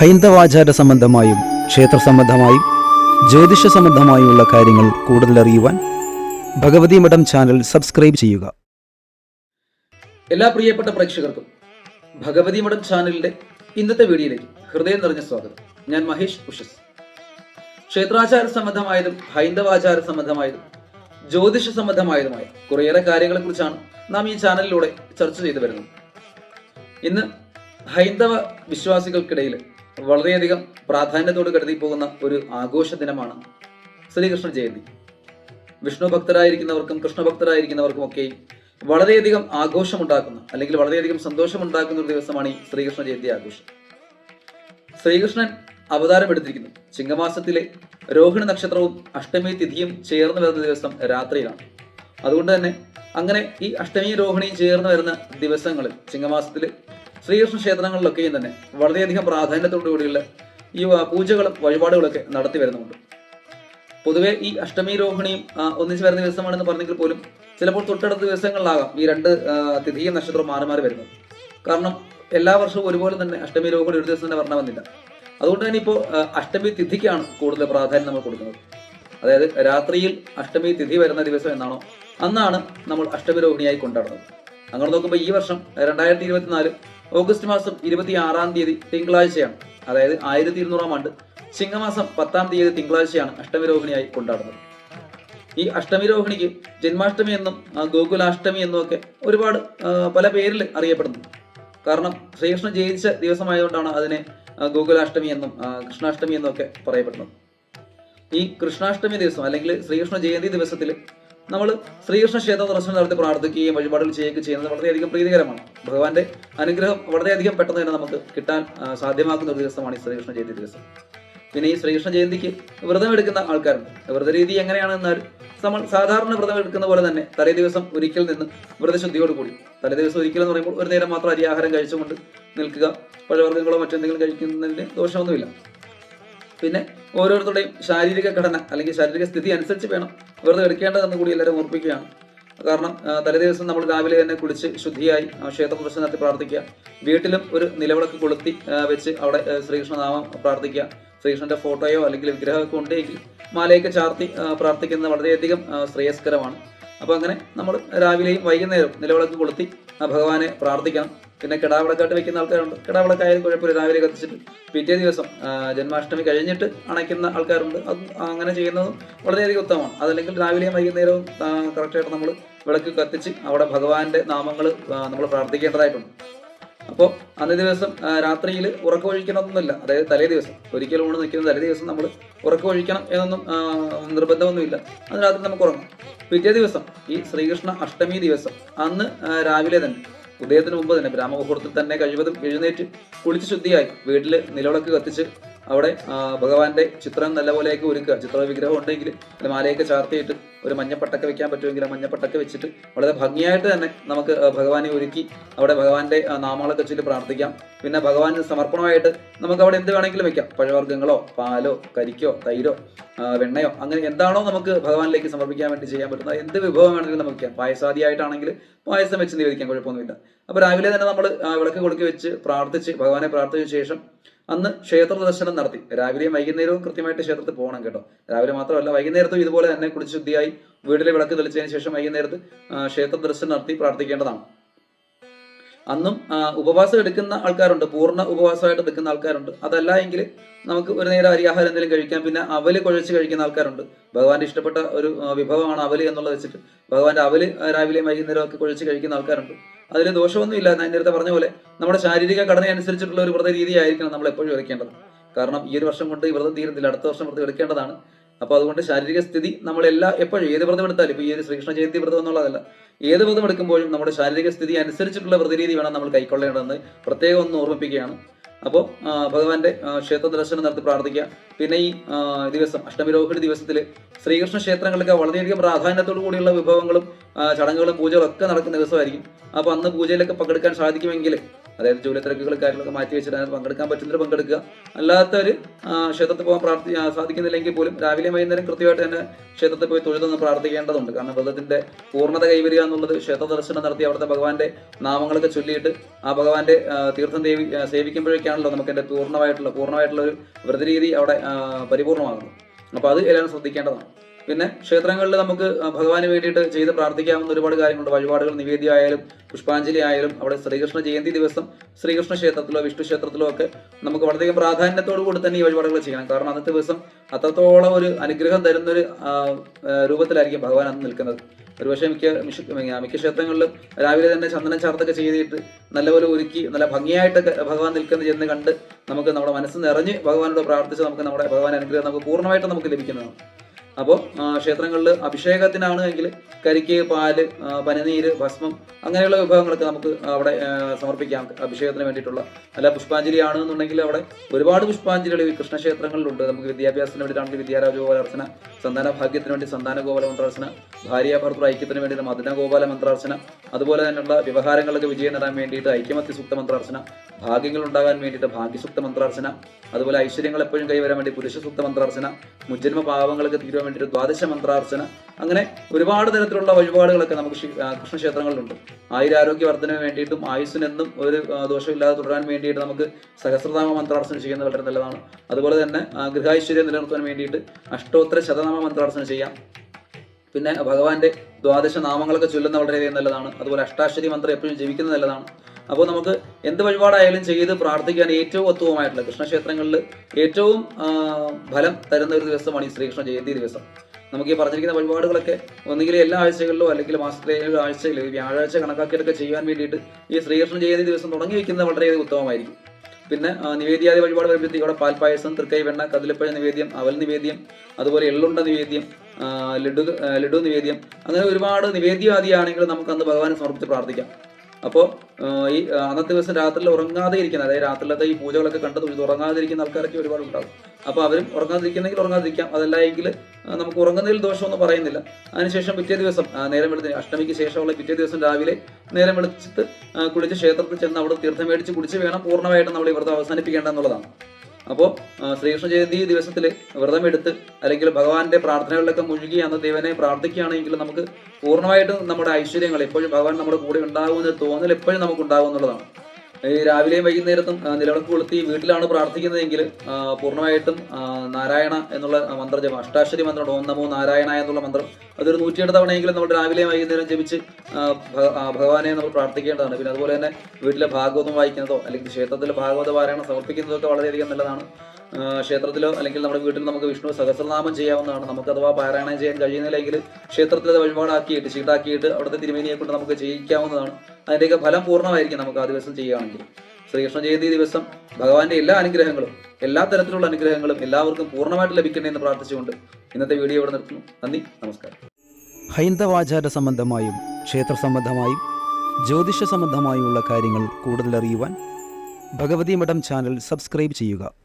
ഹൈന്ദവാചാര സംബന്ധമായും ക്ഷേത്ര സംബന്ധമായും ജ്യോതിഷ സംബന്ധമായുമുള്ള കാര്യങ്ങൾ കൂടുതൽ അറിയുവാൻ ഭഗവതി മഠം ചാനൽ സബ്സ്ക്രൈബ് ചെയ്യുക. എല്ലാ പ്രിയപ്പെട്ട പ്രേക്ഷകർക്കും ഭഗവതി മഠം ചാനലിന്റെ ഇന്നത്തെ വീഡിയോയിലേക്ക് ഹൃദയം നിറഞ്ഞ സ്വാഗതം. ഞാൻ മഹേഷ് ഉഷസ്. ക്ഷേത്രാചാര സംബന്ധമായതും ഹൈന്ദവാചാര സംബന്ധമായതും ജ്യോതിഷ സംബന്ധമായതുമായ കുറേയേറെ കാര്യങ്ങളെ കുറിച്ചാണ് നാം ഈ ചാനലിലൂടെ ചർച്ച ചെയ്തു വരുന്നത്. ഇന്ന് ഹൈന്ദവ വിശ്വാസികൾക്കിടയിൽ വളരെയധികം പ്രാധാന്യത്തോട് കരുതി പോകുന്ന ഒരു ആഘോഷ ദിനമാണ് ശ്രീകൃഷ്ണ ജയന്തി. വിഷ്ണു ഭക്തരായിരിക്കുന്നവർക്കും കൃഷ്ണഭക്തരായിരിക്കുന്നവർക്കും ഒക്കെ വളരെയധികം ആഘോഷമുണ്ടാക്കുന്ന അല്ലെങ്കിൽ വളരെയധികം സന്തോഷമുണ്ടാക്കുന്ന ഒരു ദിവസമാണ് ഈ ശ്രീകൃഷ്ണ ജയന്തി ആഘോഷം. ശ്രീകൃഷ്ണൻ അവതാരം എടുത്തിരിക്കുന്നു ചിങ്ങമാസത്തിലെ രോഹിണി നക്ഷത്രവും അഷ്ടമി തിഥിയും ചേർന്ന് വരുന്ന ദിവസം രാത്രിയിലാണ്. അതുകൊണ്ട് തന്നെ അങ്ങനെ ഈ അഷ്ടമിയും രോഹിണിയും ചേർന്ന് വരുന്ന ദിവസങ്ങളിൽ ചിങ്ങമാസത്തിൽ ശ്രീകൃഷ്ണ ക്ഷേത്രങ്ങളിലൊക്കെയും തന്നെ വളരെയധികം പ്രാധാന്യത്തോടു കൂടിയുള്ള ഈ പൂജകളും വഴിപാടുകളൊക്കെ നടത്തി വരുന്നുണ്ട് പൊതുവെ ഈ അഷ്ടമി രോഹിണിയും ഒന്നിച്ച് വരുന്ന ദിവസമാണെന്ന് പറഞ്ഞെങ്കിൽ പോലും ചിലപ്പോൾ തൊട്ടടുത്ത ദിവസങ്ങളിലാകാം ഈ രണ്ട് തിഥിയും നക്ഷത്രവും മാറി മാറി വരുന്നത്. കാരണം എല്ലാ വർഷവും ഒരുപോലെ തന്നെ അഷ്ടമി രോഹിണി ഒരു ദിവസം തന്നെ വരണമെന്നില്ല. അതുകൊണ്ട് തന്നെ ഇപ്പോൾ അഷ്ടമി തിഥിക്കാണ് കൂടുതൽ പ്രാധാന്യം നമ്മൾ കൊടുക്കുന്നത്. അതായത് രാത്രിയിൽ അഷ്ടമി തിഥി വരുന്ന ദിവസം എന്നാണോ അന്നാണ് നമ്മൾ അഷ്ടമി രോഹിണിയായി കൊണ്ടാടുന്നത്. അങ്ങനെ നോക്കുമ്പോൾ ഈ വർഷം രണ്ടായിരത്തി ഇരുപത്തിനാല് ഓഗസ്റ്റ് മാസം ഇരുപത്തി ആറാം തീയതി തിങ്കളാഴ്ചയാണ്. അതായത് ആയിരത്തി ഇരുന്നൂറാം ആണ്ട് ചിങ്ങമാസം പത്താം തീയതി തിങ്കളാഴ്ചയാണ് അഷ്ടമി രോഹിണിയായി കൊണ്ടാടുന്നത്. ഈ അഷ്ടമിരോഹിണിക്ക് ജന്മാഷ്ടമി എന്നും ഗോകുലാഷ്ടമി എന്നും ഒക്കെ ഒരുപാട് പല പേരിൽ അറിയപ്പെടുന്നു. കാരണം ശ്രീകൃഷ്ണൻ ജയിച്ച ദിവസമായതുകൊണ്ടാണ് അതിനെ ഗോകുലാഷ്ടമി എന്നും കൃഷ്ണാഷ്ടമി എന്നും ഒക്കെ പറയപ്പെടുന്നത്. ഈ കൃഷ്ണാഷ്ടമി ദിവസം അല്ലെങ്കിൽ ശ്രീകൃഷ്ണ ജയന്തി ദിവസത്തിൽ നമ്മൾ ശ്രീകൃഷ്ണ ക്ഷേത്ര ദർശനം നടത്തി പ്രാർത്ഥിക്കുകയും വഴിപാടുകൾ ചെയ്യുകയും ചെയ്യുന്നത് വളരെയധികം പ്രീതികരമാണ്. ഭഗവാന്റെ അനുഗ്രഹം വളരെയധികം പെട്ടെന്ന് തന്നെ നമുക്ക് കിട്ടാൻ സാധ്യമാക്കുന്ന ഒരു ദിവസമാണ് ഈ ശ്രീകൃഷ്ണ ജയന്തി ദിവസം. പിന്നെ ഈ ശ്രീകൃഷ്ണ ജയന്തിക്ക് വ്രതം എടുക്കുന്ന ആൾക്കാരുണ്ട്. വ്രത രീതി എങ്ങനെയാണെന്നാൽ നമ്മൾ സാധാരണ വ്രതം എടുക്കുന്ന പോലെ തന്നെ തലേ ദിവസം ഒരിക്കൽ നിന്ന് വ്രതശുദ്ധിയോട് കൂടി. തലേ ദിവസം ഒരിക്കൽ എന്ന് പറയുമ്പോൾ ഒരു നേരം മാത്രം അരിയാഹാരം കഴിച്ചുകൊണ്ട് നിൽക്കുക പഴവർഗങ്ങളോ മറ്റെന്തെങ്കിലും കഴിക്കുന്നതിന് ദോഷമൊന്നുമില്ല. പിന്നെ ഓരോരുത്തരുടെയും ശാരീരിക ഘടന അല്ലെങ്കിൽ ശാരീരിക സ്ഥിതി അനുസരിച്ച് വേണം. വെറുതെ എടുക്കേണ്ടതെന്ന് കൂടി എല്ലാവരും ഓർപ്പിക്കുകയാണ്. കാരണം തലേദിവസം നമ്മൾ രാവിലെ തന്നെ കുളിച്ച് ശുദ്ധിയായി ക്ഷേത്ര പ്രദർശനം നടത്തി പ്രാർത്ഥിക്കുക. വീട്ടിലും ഒരു നിലവിളക്ക് കൊളുത്തി വെച്ച് അവിടെ ശ്രീകൃഷ്ണനാമം പ്രാർത്ഥിക്കുക. ശ്രീകൃഷ്ണന്റെ ഫോട്ടോയോ അല്ലെങ്കിൽ വിഗ്രഹമൊക്കെ ഉണ്ടെങ്കിൽ മാലയൊക്കെ ചാർത്തി പ്രാർത്ഥിക്കുന്നത് വളരെയധികം ശ്രേയസ്കരമാണ്. അപ്പോൾ അങ്ങനെ നമ്മൾ രാവിലെയും വൈകുന്നേരവും നിലവിളക്ക് കൊളുത്തി ഭഗവാനെ പ്രാർത്ഥിക്കണം. പിന്നെ കിടാവിളക്കായിട്ട് വെക്കുന്ന ആൾക്കാരുണ്ട്. കിടാവിളക്കായാലും കുഴപ്പമില്ല. രാവിലെ കത്തിച്ചിട്ട് പിറ്റേ ദിവസം ജന്മാഷ്ടമി കഴിഞ്ഞിട്ട് അണയ്ക്കുന്ന ആൾക്കാരുണ്ട്. അത് അങ്ങനെ ചെയ്യുന്നതും വളരെയധികം ഉത്തമമാണ്. അതല്ലെങ്കിൽ രാവിലെയും വൈകുന്നേരവും കറക്റ്റായിട്ട് നമ്മൾ വിളക്ക് കത്തിച്ച് അവിടെ ഭഗവാന്റെ നാമങ്ങൾ നമ്മൾ പ്രാർത്ഥിക്കേണ്ടതായിട്ടുണ്ട്. അപ്പോൾ അന്നേ ദിവസം രാത്രിയിൽ ഉറക്കമൊഴിക്കണമെന്നൊന്നുമില്ല അതായത് തലേ ദിവസം. ഒരിക്കലും ഊണ് നിൽക്കുന്ന തലേ ദിവസം നമ്മൾ ഉറക്കമൊഴിക്കണം എന്നൊന്നും നിർബന്ധമൊന്നുമില്ല. അന്ന് രാത്രി നമുക്ക് ഉറങ്ങാം. പിറ്റേ ദിവസം ഈ ശ്രീകൃഷ്ണ അഷ്ടമി ദിവസം അന്ന് രാവിലെ തന്നെ ഉദയത്തിന് മുമ്പ് തന്നെ ബ്രാഹ്മമുഹൂർത്തത്തിൽ തന്നെ കഴിവതും എഴുന്നേറ്റ് കുളിച്ച് ശുദ്ധിയായി വീട്ടിൽ നിലവിളക്ക് കത്തിച്ച് അവിടെ ഭഗവാന്റെ ചിത്രം നല്ലപോലെയൊക്കെ ഒരുക്കുക. ചിത്ര വിഗ്രഹം ഉണ്ടെങ്കിൽ അത് മാലയൊക്കെ ചാർത്തിയിട്ട് ഒരു മഞ്ഞപ്പട്ടൊക്കെ വെക്കാൻ പറ്റുമെങ്കിൽ ആ മഞ്ഞപ്പട്ടൊക്കെ വെച്ചിട്ട് വളരെ ഭംഗിയായിട്ട് തന്നെ നമുക്ക് ഭഗവാനെ ഒരുക്കി അവിടെ ഭഗവാന്റെ നാമങ്ങളൊക്കെ ചൊല്ലി പ്രാർത്ഥിക്കാം. പിന്നെ ഭഗവാന് സമർപ്പണമായിട്ട് നമുക്ക് അവിടെ എന്ത് വേണമെങ്കിലും വെക്കാം. പഴവർഗങ്ങളോ പാലോ കരിക്കോ തൈരോ വെണ്ണയോ അങ്ങനെ എന്താണോ നമുക്ക് ഭഗവാനിലേക്ക് സമർപ്പിക്കാൻ വേണ്ടി ചെയ്യാൻ പറ്റുന്നത്. എന്ത് വിഭവം വേണമെങ്കിലും നമുക്ക് വെക്കാം. പായസാദിയായിട്ടാണെങ്കിൽ പായസം വെച്ച് നിവേദിക്കാം. കുഴപ്പമൊന്നുമില്ല. അപ്പോൾ രാവിലെ തന്നെ നമ്മൾ വിളക്ക് കൊടുക്കി വെച്ച് പ്രാർത്ഥിച്ച് ഭഗവാനെ പ്രാർത്ഥിച്ച ശേഷം അന്ന് ക്ഷേത്ര ദർശനം നടത്തി. രാവിലെയും വൈകുന്നേരവും കൃത്യമായിട്ട് ക്ഷേത്രത്തിൽ പോകണം കേട്ടോ. രാവിലെ മാത്രമല്ല വൈകുന്നേരത്തും ഇതുപോലെ തന്നെ കുളിച്ച് ശുദ്ധിയായി വീട്ടിലെ വിളക്ക് തെളിച്ചതിന് ശേഷം വൈകുന്നേരത്ത് ക്ഷേത്ര ദർശനം നടത്തി പ്രാർത്ഥിക്കേണ്ടതാണ്. അന്നും ഉപവാസം എടുക്കുന്ന ആൾക്കാരുണ്ട്. പൂർണ ഉപവാസമായിട്ട് നിൽക്കുന്ന ആൾക്കാരുണ്ട്. അതല്ല എങ്കിൽ നമുക്ക് ഒരു നേരം അരിയാഹാരം എന്തെങ്കിലും കഴിക്കാം പിന്നെ അവൽ കുഴച്ച് കഴിക്കുന്ന ആൾക്കാരുണ്ട്. ഭഗവാന്റെ ഇഷ്ടപ്പെട്ട ഒരു വിഭവമാണ് അവൽ എന്നുള്ളത് വെച്ചിട്ട് ഭഗവാന്റെ അവൽ രാവിലെയും വൈകുന്നേരം ഒക്കെ കുഴച്ച് കഴിക്കുന്ന ആൾക്കാരുണ്ട്. അതിൽ ദോഷമൊന്നുമില്ല ഞാൻ നേരത്തെ പറഞ്ഞ പോലെ നമ്മുടെ ശാരീരിക ഘടന അനുസരിച്ചിട്ടുള്ള ഒരു വ്രത രീതിയായിരിക്കണം നമ്മൾ എപ്പോഴും എടുക്കേണ്ടത് കാരണം ഈ ഒരു വർഷം കൊണ്ട് ഈ വ്രതം തീരുന്നില്ല. അടുത്ത വർഷം വ്രതം എടുക്കേണ്ടതാണ്. അപ്പോൾ അതുകൊണ്ട് ശാരീരിക സ്ഥിതി നമ്മൾ എല്ലാ എപ്പോഴും ഏത് വ്രതം എടുത്താലും ഇപ്പോൾ ഈ ശ്രീകൃഷ്ണ ജയന്തി വ്രതം എന്നുള്ളതല്ല. ഏത് വ്രതം എടുക്കുമ്പോഴും നമ്മുടെ ശാരീരിക സ്ഥിതി അനുസരിച്ചിട്ടുള്ള വ്രതരീതി വേണം നമ്മൾ കൈക്കൊള്ളേണ്ടതെന്ന് പ്രത്യേകം ഒന്ന് ഓർമ്മിപ്പിക്കുകയാണ്. അപ്പോൾ ഭഗവാന്റെ ക്ഷേത്ര ദർശനം നടത്തി പ്രാർത്ഥിക്കുക. പിന്നെ ഈ ദിവസം അഷ്ടമി രോഹിണി ദിവസത്തിൽ ശ്രീകൃഷ്ണ ക്ഷേത്രങ്ങളൊക്കെ വളരെയധികം പ്രാധാന്യത്തോടു കൂടിയുള്ള വിഭവങ്ങളും ചടങ്ങുകളും പൂജകളും ഒക്കെ നടക്കുന്ന ദിവസമായിരിക്കും. അപ്പോൾ അന്ന് പൂജയിലൊക്കെ പങ്കെടുക്കാൻ സാധിക്കുമെങ്കിൽ അതായത് ജോലി തിരക്കുകൾ കാര്യങ്ങളൊക്കെ മാറ്റി വെച്ചിട്ട് അതിനകത്ത് പങ്കെടുക്കാൻ പറ്റുന്നവർ പങ്കെടുക്കുക. അല്ലാത്തവർ ക്ഷേത്രത്തിൽ പോകാൻ പ്രാർത്ഥി സാധിക്കുന്നില്ലെങ്കിൽ പോലും രാവിലെ വൈകുന്നേരം കൃത്യമായിട്ട് തന്നെ ക്ഷേത്രത്തിൽ പോയി തൊഴുതൊന്ന് പ്രാർത്ഥിക്കേണ്ടതുണ്ട്. കാരണം വ്രതത്തിന്റെ പൂർണത കൈവരിക എന്നുള്ളത് ക്ഷേത്ര ദർശനം നടത്തി അവിടുത്തെ ഭഗവാന്റെ നാമങ്ങളൊക്കെ ചൊല്ലിയിട്ട് ആ ഭഗവാന്റെ തീർത്ഥം ദേവി സേവിക്കുമ്പോഴേക്കാണല്ലോ നമുക്ക് എന്റെ പൂർണമായിട്ടുള്ള പൂർണമായിട്ടുള്ള ഒരു വ്രതരീതി അവിടെ പരിപൂർണമാകുന്നത്. പരിപൂർണമാകുന്നു അപ്പോൾ അത് എല്ലാവരും ശ്രദ്ധിക്കേണ്ടതാണ്. പിന്നെ ക്ഷേത്രങ്ങളിൽ നമുക്ക് ഭഗവാന് വേണ്ടിയിട്ട് ചെയ്ത് പ്രാർത്ഥിക്കാവുന്ന ഒരുപാട് കാര്യങ്ങളുണ്ട്. വഴിപാടുകൾ നിവേദ്യമായാലും പുഷ്പാഞ്ജലി ആയാലും അവിടെ ശ്രീകൃഷ്ണ ജയന്തി ദിവസം ശ്രീകൃഷ്ണ ക്ഷേത്രത്തിലോ വിഷ്ണു ക്ഷേത്രത്തിലോ ഒക്കെ നമുക്ക് വളരെയധികം പ്രാധാന്യത്തോടു കൂടി തന്നെ ഈ വഴിപാടുകൾ ചെയ്യണം. കാരണം അന്നത്തെ ദിവസം അത്രത്തോളം ഒരു അനുഗ്രഹം തരുന്നൊരു രൂപത്തിലായിരിക്കും ഭഗവാൻ അന്ന് നിൽക്കുന്നത്. ഒരുപക്ഷെ മിക്ക മിക്ക ക്ഷേത്രങ്ങളിലും രാവിലെ തന്നെ ചന്ദനം ചാർത്തൊക്കെ ചെയ്തിട്ട് നല്ലപോലെ ഒരുക്കി നല്ല ഭംഗിയായിട്ടൊക്കെ ഭഗവാൻ നിൽക്കുന്നത് ചെന്ന് കണ്ട് നമുക്ക് നമ്മുടെ മനസ്സ് നിറഞ്ഞ് ഭഗവാനോട് പ്രാർത്ഥിച്ച് നമുക്ക് നമ്മുടെ ഭഗവാൻ അനുഗ്രഹം നമുക്ക് പൂർണമായിട്ട് നമുക്ക് ലഭിക്കുന്നതാണ്. അപ്പോൾ ക്ഷേത്രങ്ങളിൽ അഭിഷേകത്തിനാണ് എങ്കിൽ കരിക്ക് പാൽ പനിനീര് ഭസ്മം അങ്ങനെയുള്ള വിഭവങ്ങളൊക്കെ നമുക്ക് അവിടെ സമർപ്പിക്കാം. അഭിഷേകത്തിന് വേണ്ടിയിട്ടുള്ള അല്ല പുഷ്പാഞ്ജലി ആണെന്നുണ്ടെങ്കിൽ അവിടെ ഒരുപാട് പുഷ്പാഞ്ജലികൾ ഈ കൃഷ്ണക്ഷേത്രങ്ങളിലുണ്ട്. നമുക്ക് വിദ്യാഭ്യാസത്തിന് വേണ്ടിയിട്ടാണെങ്കിൽ വിദ്യാരാജ ഗോപാലാർച്ചന സന്താന ഭാഗ്യത്തിന് വേണ്ടി സന്താന ഗോപാല മന്ത്രാർച്ചന ഭാര്യ ഭർത്തൃ ഐക്യത്തിന് വേണ്ടി മദന ഗോപാല മന്ത്രാർച്ചന അതുപോലെ തന്നെയുള്ള വ്യവഹാരങ്ങളൊക്കെ വിജയം നേടാൻ വേണ്ടിയിട്ട് ഐക്യമത്യ സൂക്ത മന്ത്രാർച്ചന ഭാഗ്യങ്ങൾ ഉണ്ടാകാൻ വേണ്ടിയിട്ട് ഭാഗ്യസൂക്ത മന്ത്രാർച്ചന അതുപോലെ ഐശ്വര്യങ്ങൾ എപ്പോഴും കൈവരാൻ വേണ്ടി പുരുഷ സൂക്ത മന്ത്രാർച്ചന മുജ്ജന്മ പാവങ്ങളൊക്കെ തീരുവാൻ വേണ്ടിയിട്ട് ദ്വാദശ മന്ത്രാർച്ചന. അങ്ങനെ ഒരുപാട് തരത്തിലുള്ള വഴിപാടുകളൊക്കെ നമുക്ക് കൃഷ്ണക്ഷേത്രങ്ങളിലുണ്ട്. ആയുരാരോഗ്യ വർധനവിന് വേണ്ടിയിട്ടും ആയുസ്സിനെന്നും ഒരു ദോഷമില്ലാതെ തുടരാൻ വേണ്ടിയിട്ട് നമുക്ക് സഹസ്രനാമ മന്ത്രാർച്ചന ചെയ്യുന്നത് വളരെ നല്ലതാണ്. അതുപോലെ തന്നെ ഗൃഹൈശ്വര്യം നിലനിർത്താൻ വേണ്ടിയിട്ട് അഷ്ടോത്തര ശതനാമ മന്ത്രാർച്ചന ചെയ്യാം. പിന്നെ ഭഗവാന്റെ ദ്വാദശ നാമങ്ങളൊക്കെ ചൊല്ലുന്ന വളരെയധികം നല്ലതാണ്. അതുപോലെ അഷ്ടാശ്വരി മന്ത്രം എപ്പോഴും ജപിക്കുന്നത് നല്ലതാണ്. അപ്പോൾ നമുക്ക് എന്ത് വഴിപാടായാലും ചെയ്ത് പ്രാർത്ഥിക്കാൻ ഏറ്റവും ഉത്തമമായിട്ടുള്ള കൃഷ്ണക്ഷേത്രങ്ങളിൽ ഏറ്റവും ഫലം തരുന്ന ഒരു ദിവസമാണ് ഈ ശ്രീകൃഷ്ണ ജയന്തി ദിവസം. നമുക്ക് ഈ പറഞ്ഞിരിക്കുന്ന വഴിപാടുകളൊക്കെ ഒന്നുകിൽ എല്ലാ ആഴ്ചകളിലോ അല്ലെങ്കിൽ മാസത്തിലെ ഏഴ് ആഴ്ചയിലോ വ്യാഴാഴ്ച കണക്കാക്കിയിട്ടൊക്കെ ചെയ്യാൻ വേണ്ടിയിട്ട് ഈ ശ്രീകൃഷ്ണ ജയന്തി ദിവസം തുടങ്ങി വയ്ക്കുന്നത് വളരെയധികം ഉത്തമമായിരിക്കും. പിന്നെ നിവേദ്യാദി വഴിപാട് വരുമ്പോഴത്തേക്ക് ഇവിടെ പാൽപ്പായസം തൃക്കൈ വെണ്ണ കതിലപ്പഴ നിവേദ്യം അവൽ നിവേദ്യം അതുപോലെ എള്ളുണ്ട നിവേദ്യം ലഡു ലഡു നിവേദ്യം അങ്ങനെ ഒരുപാട് നിവേദ്യാദിയാണെങ്കിൽ നമുക്ക് അന്ന് ഭഗവാനെ സമർപ്പിച്ച് പ്രാർത്ഥിക്കാം. അപ്പോൾ ഈ അന്നത്തെ ദിവസം രാത്രിയിൽ ഉറങ്ങാതെ ഇരിക്കുന്ന അതായത് രാത്രിയിലത്തെ ഈ പൂജകളൊക്കെ കണ്ടത് ഉറങ്ങാതെ ഉറങ്ങാതിരിക്കുന്ന ആൾക്കാരൊക്കെ ഒരുപാട് ഉണ്ടാകും അപ്പോൾ അവരും ഉറങ്ങാതിരിക്കുന്നെങ്കിൽ ഉറങ്ങാതിരിക്കാം. അതല്ല എങ്കിൽ നമുക്ക് ഉറങ്ങുന്നതിൽ ദോഷമൊന്നും പറയുന്നില്ല. അതിനുശേഷം പിറ്റേ ദിവസം നേരം വെളുത്ത് അഷ്ടമിക്ക് ശേഷമുള്ള പിറ്റേ ദിവസം രാവിലെ നേരം വെളുത്തിട്ട് കുളിച്ച് ക്ഷേത്രത്തിൽ ചെന്ന് അവിടെ തീർത്ഥം മേടിച്ച് കുടിച്ച് വേണം പൂർണമായിട്ടും നമ്മൾ ഈ വ്രതം അവസാനിപ്പിക്കേണ്ട എന്നുള്ളതാണ് അപ്പോൾ ശ്രീകൃഷ്ണ ജയന്തി ദിവസത്തിൽ വ്രതമെടുത്ത് അല്ലെങ്കിൽ ഭഗവാന്റെ പ്രാർത്ഥനകളിലൊക്കെ മുഴുകി അന്ന് ദൈവനെ പ്രാർത്ഥിക്കുകയാണെങ്കിൽ നമുക്ക് പൂർണമായിട്ടും നമ്മുടെ ഐശ്വര്യങ്ങൾ എപ്പോഴും ഭഗവാൻ നമ്മുടെ കൂടെ ഉണ്ടാകുമെന്ന് തോന്നൽ എപ്പോഴും നമുക്ക് ഉണ്ടാകും എന്നുള്ളതാണ്. രാവിലെയും വൈകുന്നേരത്തും നിലവിളക്ക് കൊളുത്തി വീട്ടിലാണ് പ്രാർത്ഥിക്കുന്നതെങ്കിൽ പൂർണമായിട്ടും നാരായണ എന്നുള്ള മന്ത്രജപം അഷ്ടാക്ഷരി മന്ത്രം ഓം നമോ നാരായണ എന്നുള്ള മന്ത്രം അതൊരു നൂറ്റിയെട്ട് തവണയെങ്കിലും നമ്മൾ രാവിലെയും വൈകുന്നേരം ജപിച്ച് ഭഗവാനെ നമ്മൾ പ്രാർത്ഥിക്കേണ്ടതാണ്. പിന്നെ അതുപോലെ തന്നെ വീട്ടിലെ ഭാഗവതം വായിക്കുന്നതോ അല്ലെങ്കിൽ ക്ഷേത്രത്തിലെ ഭാഗവത പാരായണം സമർപ്പിക്കുന്നതൊക്കെ വളരെയധികം നല്ലതാണ്. ക്ഷേത്രത്തിലോ അല്ലെങ്കിൽ നമ്മുടെ വീട്ടിൽ നമുക്ക് വിഷ്ണു സഹസ്രനാമം ചെയ്യാവുന്നതാണ്. നമുക്ക് അഥവാ പാരായണം ചെയ്യാൻ കഴിയുന്നില്ലെങ്കിൽ ക്ഷേത്രത്തിൽ അത് വഴിപാടാക്കിയിട്ട് ചീട്ടാക്കിയിട്ട് അവിടുത്തെ തിരുമേനിയെ കൊണ്ട് നമുക്ക് ചെയ്യിക്കാവുന്നതാണ് അതിന്റെയൊക്കെ ഫലം പൂർണമായിരിക്കും നമുക്ക് ആ ദിവസം ചെയ്യുകയാണെങ്കിൽ. ശ്രീകൃഷ്ണ ജയന്തി ദിവസം ഭഗവാന്റെ എല്ലാ അനുഗ്രഹങ്ങളും എല്ലാ തരത്തിലുള്ള അനുഗ്രഹങ്ങളും എല്ലാവർക്കും പൂർണമായിട്ട് ലഭിക്കണേ എന്ന് പ്രാർത്ഥിച്ചുകൊണ്ട് ഇന്നത്തെ വീഡിയോ ഇവിടെ നിർത്തുന്നു. നന്ദി നമസ്കാരം. ഹൈന്ദവാചാര സംബന്ധമായും ക്ഷേത്ര സംബന്ധമായും ജ്യോതിഷ സംബന്ധമായുമുള്ള കാര്യങ്ങൾ കൂടുതൽ അറിയുവാൻ ഭഗവതി മഠം ചാനൽ സബ്സ്ക്രൈബ് ചെയ്യുക.